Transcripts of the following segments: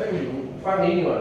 ไม่อยู่ฝั่งนี้ดีกว่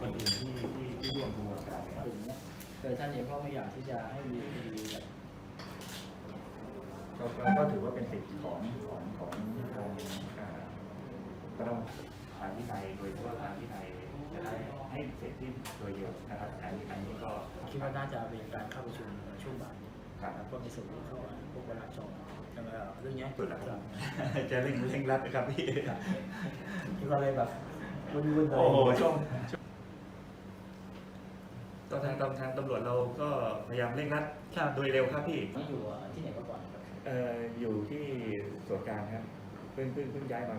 คนอื่นที่ที่ที่ร่วมกระบวนการนะครับเงี้ยโดท่านเองก็ไม่อยากที่จะให้มีคดีแบบก็ก็ถือว่าเป็นสิทธิ์ของของของทางก็ต้องทางวินัยโดยเฉพาะทางวินัยจะได้ให้เสร็จสิ้นโดยเร็วนะครับอันนี้อันนี้ก็คิดว่าน่าจะเป็นการเข้าประชุมช่วงบ่ายครับก็ในส่วนที่เข้าพวกเวลาจองใช่ไหมครับเรื่องนี้ยสุดแล้วจะเร่งเร่งรัดนะครับพี่คิดว่าอะไรแบบวุ่นๆหน่อยโอ้โหช่วง ตอนทางตำทางตำรวจเราก็พยายามเร่งรัดครับโดยเร็วครับพี่ไม่อยู่ที่ไหนมาก่อนครับเอ่ออยู่ที่ส่วนกลางครับเพิ่งเพิ่งเพิ่งย้ายมา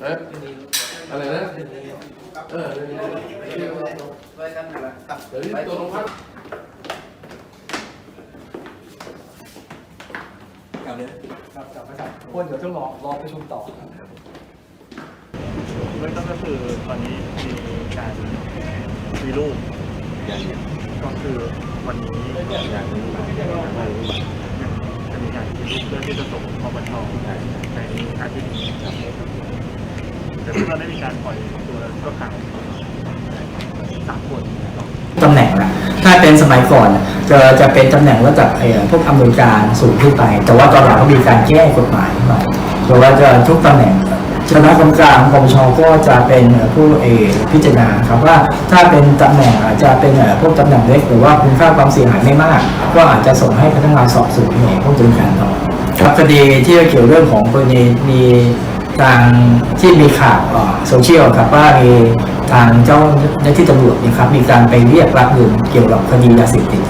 เอ๊ะอะไรนะเออเดี๋ยวนี้ไว้กันนะครับครับเดี๋ยกครับกลับมาสั่งคนเดี๋ยวต้องรอรอประชุมต่อเบื้องต้นก็คือตอนนี้มีการมีรูปก็คือวันนี้อย่างนี้จะมีการมีรูปเพื่อที่จะส่งปปชในอาทิตย์นี้ครับแต่ เพื่อไม่มีการปล่อยตัวชั่วคราวสามคนตำแหน่งละถ้าเป็นสมัยก่อนจะจะเป็นตำแหน่งระดับพวกอำนวยการสูงขึ้นไป แต่ว่าตอนหลังก็มีการแก้กฎหมายใหม่เพราะว่าจะทุกตำแหน่งชนคณะกรรมการปปชก็จะเป็นผู้เอพิจารณาครับว่าถ้าเป็นตำแหน่งอาจจะเป็นพวกตำแหน่งเล็กหรือว่าคุณค่าความเสียหายไม่มาก ก็อาจจะส่งให้พนักงานสอบสวนเนี่ยพวกดำเนินการต่อครับคดีที่เกี่ยวเรื่องของกรณีมี ทางที่มีข่าวโซเชียลครับว่ามีทางเจ้าหน้าที่ตำรวจนะครับมีการไปเรียกรับเงินเกี่ยวกับคดียาเสพติด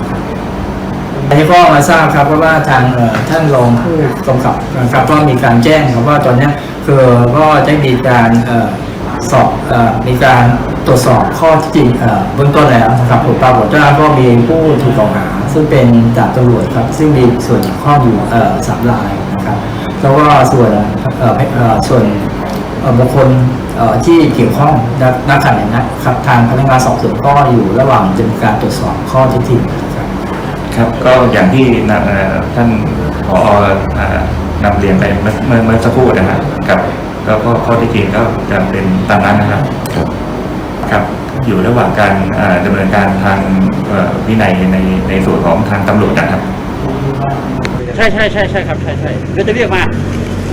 อันนี้ก็มาทราบครับเพราะว่าทางท่านรองผู้กำกับนะครับก็มีการแจ้งครับว่าตอนนี้คือก็ได้มีการสอบมีการตรวจสอบข้อที่จริงเบื้องต้นแล้วนะครับผลปรากฏว่าก็มีผู้ถูกกล่าวหา ซึ่งเป็นดาบตำรวจครับซึ่งมีส่วนเกี่ยวข้องอยู่สามรายนะครับ แล้วก็ส่วนเอ่อเอ่อส่วนเอ่อบุคคลเอ่อที่เกี่ยวข้องณณขณะนั้นครับทางพนักงานสอบสวนก็อยู่ระหว่างดำเนินการตรวจสอบข้อเที่จริงครับครับก็อย่างที่นำเอ่อท่านผอเอ่อนำเรียนไปเมื่อเมื่อเมื่อสักครู่นะครับกับแล้วก็ข้อที่จริงก็จะเป็นตามนั้นนะครับครับ อยู่ระหว่างการเอ่อดำเนินการทางเอ่อวินัยในในส่วนของทางตำรวจนะครับ ใช่ใช่ใช่ใช่ครับใช่ใช่เดี๋ยวจะเรียกมา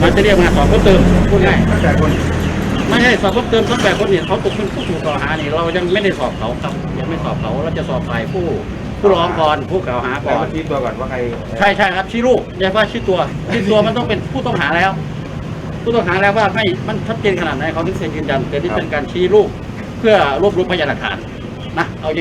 มันจะเรียกมาสอบเพิ่มเติมพูดง่ายตั้งแต่คนไม่ใช่สอบเพิ่มเติมตั้งแต่คนเนี่ยเขาตกเป็นผู้ถูกกล่าวหานี่เรายังไม่ได้สอบเขาครับยังไม่สอบเขาเราจะสอบฝ่ายผู้ผู้ร้องก่อนผู้กล่าวหาก่อนชี้ตัวก่อนว่าใครใช่ใช่ครับชี้รูปอย่าว่าชี้ตัวชี้ตัวมันต้องเป็นผู้ต้องหาแล้ว ผู้ต้องหาแล้วว่าไม่มันชัดเจนขนาดไหนเขาถึงเซ็นยืนยันแต่นี่เป็นการชี้รูปเพื่อรวบรวมพยานหลักฐานนะเอาอย่าง